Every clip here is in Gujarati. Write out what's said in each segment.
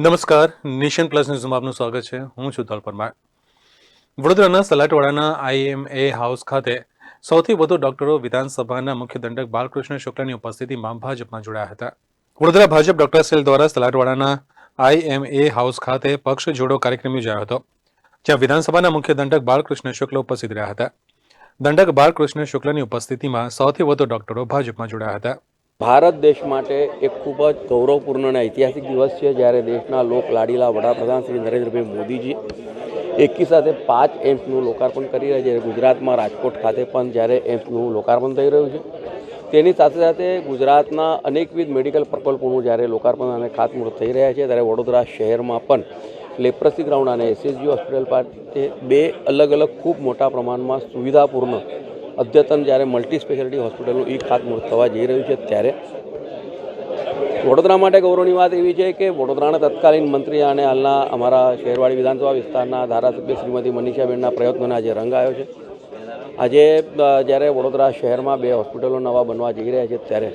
નમસ્કાર, નેશન પ્લસ ન્યૂઝમાં આપનું સ્વાગત છે. હું છું તલ પરમાર વડોદરાના સલાટવાડાના આઈએમએ હાઉસ ખાતે સૌથી વધુ ડોક્ટરો વિધાનસભાના મુખ્ય દંડક બાલકૃષ્ણ શુક્લાની ઉપસ્થિતિમાં ભાજપમાં જોડાયા હતા. વડોદરા ભાજપ ડોક્ટર સેલ દ્વારા સલાટવાડાના આઈએમએ હાઉસ ખાતે પક્ષ જોડો કાર્યક્રમ યોજાયો હતો, જ્યાં વિધાનસભાના મુખ્ય દંડક બાલકૃષ્ણ શુક્લ ઉપસ્થિત રહ્યા હતા. દંડક બાલકૃષ્ણ શુક્લની ઉપસ્થિતિમાં સૌથી વધુ ડોક્ટરો ભાજપમાં જોડાયા હતા. ભારત દેશ માટે એક ખૂબ જ ગૌરવપૂર્ણ અને ઐતિહાસિક દિવસ છે જ્યારે દેશના લોક લાડીલા વડાપ્રધાન શ્રી નરેન્દ્રભાઈ મોદીજી એકી સાથે પાંચ એમ્સનું લોકાર્પણ કરી રહ્યા છે. ગુજરાતમાં રાજકોટ ખાતે પણ જ્યારે એમ્સનું લોકાર્પણ થઈ રહ્યું છે. તેની સાથે સાથે ગુજરાતના અનેકવિધ મેડિકલ પ્રકલ્પોનું જ્યારે લોકાર્પણ અને ખાતમુહૂર્ત થઈ રહ્યા છે, ત્યારે વડોદરા શહેરમાં પણ લેપ્રસી ગ્રાઉન્ડ અને એસએસજી હોસ્પિટલ પાસે બે અલગ અલગ ખૂબ મોટા પ્રમાણમાં સુવિધાપૂર્ણ અદ્યતન જ્યારે મલ્ટી સ્પેશિયાલિટી હોસ્પિટલનું ઈ ખાતમુહૂર્ત થવા જઈ રહ્યું છે ત્યારે વડોદરા માટે ગૌરવની વાત એવી છે કે વડોદરાના તત્કાલીન મંત્રી અને હાલના અમારા શહેરવાડી વિધાનસભા વિસ્તારના ધારાસભ્ય શ્રીમતી મનીષાબેનના પ્રયત્નોને આજે રંગ આવ્યો છે. આજે જ્યારે વડોદરા શહેરમાં બે હોસ્પિટલો નવા બનવા જઈ રહ્યા છે ત્યારે.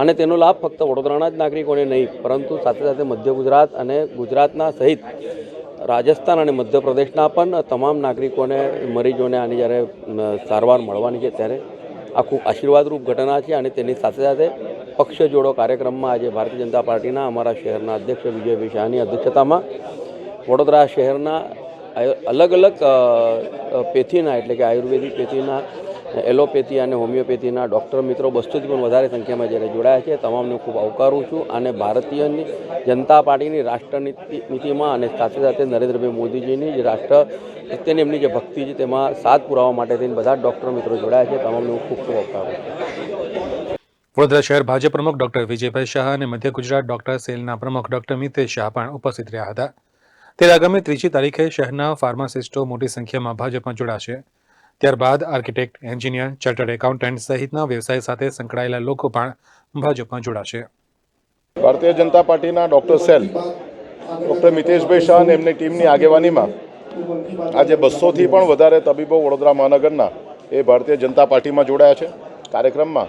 અને તેનો લાભ ફક્ત વડોદરાના જ નાગરિકોને નહીં, પરંતુ સાથે સાથે મધ્ય ગુજરાત અને ગુજરાતના સહિત રાજસ્થાન અને મધ્યપ્રદેશના પણ તમામ નાગરિકોને, મરીજોને આની જ્યારે સારવાર મળવાની છે ત્યારે આ ખૂબ આશીર્વાદરૂપ ઘટના છે અને તેની સાથે સાથે પક્ષ જોડો કાર્યક્રમમાં આજે ભારતીય જનતા પાર્ટીના અમારા શહેરના અધ્યક્ષ વિજયભાઈ શાહની અધ્યક્ષતામાં વડોદરા શહેરના અલગ અલગ પેથીના એટલે કે આયુર્વેદિક પેથીના એલોપેથી અને હોમિયોપેથીના ડૉક્ટર મિત્રો બસોથી પણ વધારે સંખ્યામાં જ્યારે જોડાયા છે, તમામને ખૂબ આવકારું છું અને ભારતીયની જનતા પાર્ટીની રાષ્ટ્રનીતિ નીતિમાં અને સાથે સાથે નરેન્દ્રભાઈ મોદીજીની જે રાષ્ટ્ર પ્રત્યેની એમની જે ભક્તિ છે તેમાં સાથ પુરાવા માટે થઈને બધા ડૉક્ટર મિત્રો જોડાયા છે, તમામને હું ખૂબ ખૂબ આવકારું છું. વડોદરા શહેર ભાજપ પ્રમુખ ડોક્ટર વિજયભાઈ શાહ અને મધ્ય ગુજરાત ડોક્ટર સેલના પ્રમુખ ડોક્ટર મિતેશ શાહ પણ ઉપસ્થિત રહ્યા હતા. ત્યારે આગામી ત્રીજી તારીખે શહેરના ફાર્માસિસ્ટો મોટી સંખ્યામાં ભાજપમાં જોડાશે. ત્યારબાદ આર્કિટેક્ટ, એન્જિનિયર, ચાર્ટર્ડ એકાઉન્ટન્ટ સહિતના વ્યવસાય સાથે સંકળાયેલા લોકો પણ ભાજપમાં જોડાશે. ભારતીય જનતા પાર્ટીના doctor cell, doctor Miteshbhai Shah અને એમની ટીમની આગેવાનીમાં આજે બસોથી પણ વધારે તબીબો વડોદરા મહાનગરના એ ભારતીય જનતા પાર્ટીમાં જોડાયા છે. કાર્યક્રમમાં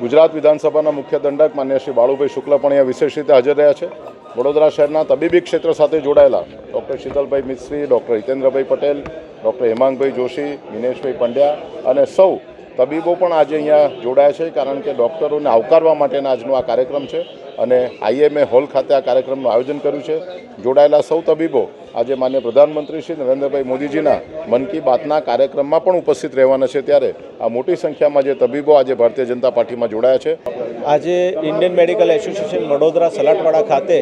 ગુજરાત વિધાનસભાના મુખ્ય દંડક માન્ય શ્રી બાળુભાઈ શુક્લ પણ અહીંયા વિશેષ રીતે હાજર રહ્યા છે. વડોદરા શહેરના તબીબી ક્ષેત્ર સાથે જોડાયેલા doctor Shitalbhai Mistry, doctor Hitendrabhai Patel, doctor Hemangbhai Joshi Mineshbhai Pandya અને સૌ તબીબો પણ આજે અહીંયા જોડાયા છે, કારણ કે ડૉક્ટરોને આવકારવા માટેના આજનો આ કાર્યક્રમ છે અને આઈએમએ હોલ ખાતે આ કાર્યક્રમનું આયોજન કર્યું છે. જોડાયેલા સૌ તબીબો આજે માન્ય પ્રધાનમંત્રી શ્રી નરેન્દ્રભાઈ મોદીજીના મન કી બાતના કાર્યક્રમમાં પણ ઉપસ્થિત રહેવાના છે ત્યારે આ મોટી સંખ્યામાં જે તબીબો આજે ભારતીય જનતા પાર્ટીમાં જોડાયા છે. આજે Indian Medical Association Vadodara Salatwada ખાતે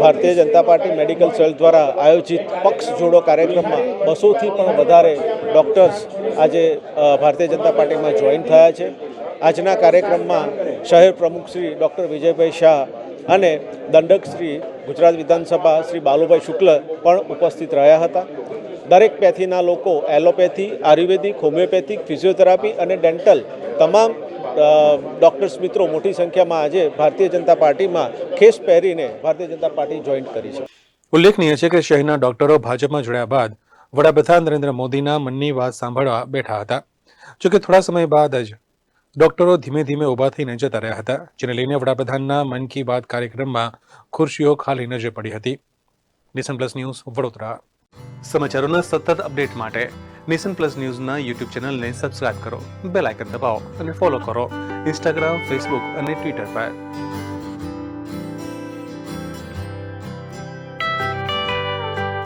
ભારતીય જનતા પાર્ટી મેડિકલ સેલ દ્વારા આયોજિત પક્ષ જોડો કાર્યક્રમમાં બસોથી પણ વધારે ડૉક્ટર્સ આજે ભારતીય જનતા પાર્ટીમાં જોઈન થયા છે. આજના કાર્યક્રમમાં શહેર પ્રમુખ શ્રી ડૉક્ટર વિજયભાઈ શાહ અને દંડક શ્રી ગુજરાત વિધાનસભા શ્રી બાલુભાઈ શુક્લ પણ ઉપસ્થિત રહ્યા હતા. દરેક પેથીના લોકો એલોપેથી, આયુર્વેદિક, હોમિયોપેથિક, ફિઝિયોથેરાપી અને ડેન્ટલ તમામ ડૉક્ટર્સ મિત્રો મોટી સંખ્યામાં આજે ભારતીય જનતા પાર્ટીમાં ખેસ પહેરીને ભારતીય જનતા પાર્ટી જોઈન્ટ કરી છે. ઉલ્લેખનીય છે કે શહેરના ડોક્ટરો ભાજપમાં જોડ્યા બાદ વડાપ્રધાન નરેન્દ્ર મોદીના મનની વાત સાંભળવા બેઠા હતા. જોકે થોડા સમય બાદ જ ડોક્ટરો ધીમે ધીમે ઊભા થઈને જતા રહ્યા હતા, જેને લઈને વડાપ્રધાનના મન કી બાત કાર્યક્રમમાં ખુરશીઓ ખાલી નજરે પડી હતી. Nishan plus news, Vadodara. સમાચારોના સતત અપડેટ માટે નિશન પ્લસ ન્યૂઝના યુટ્યુબ ચેનલને સબસ્ક્રાઇબ કરો, બેલ આઇકન દબાવો અને ફોલો કરો. ઇન્સ્ટાગ્રામ, ફેસબુક અને ટ્વિટર પર.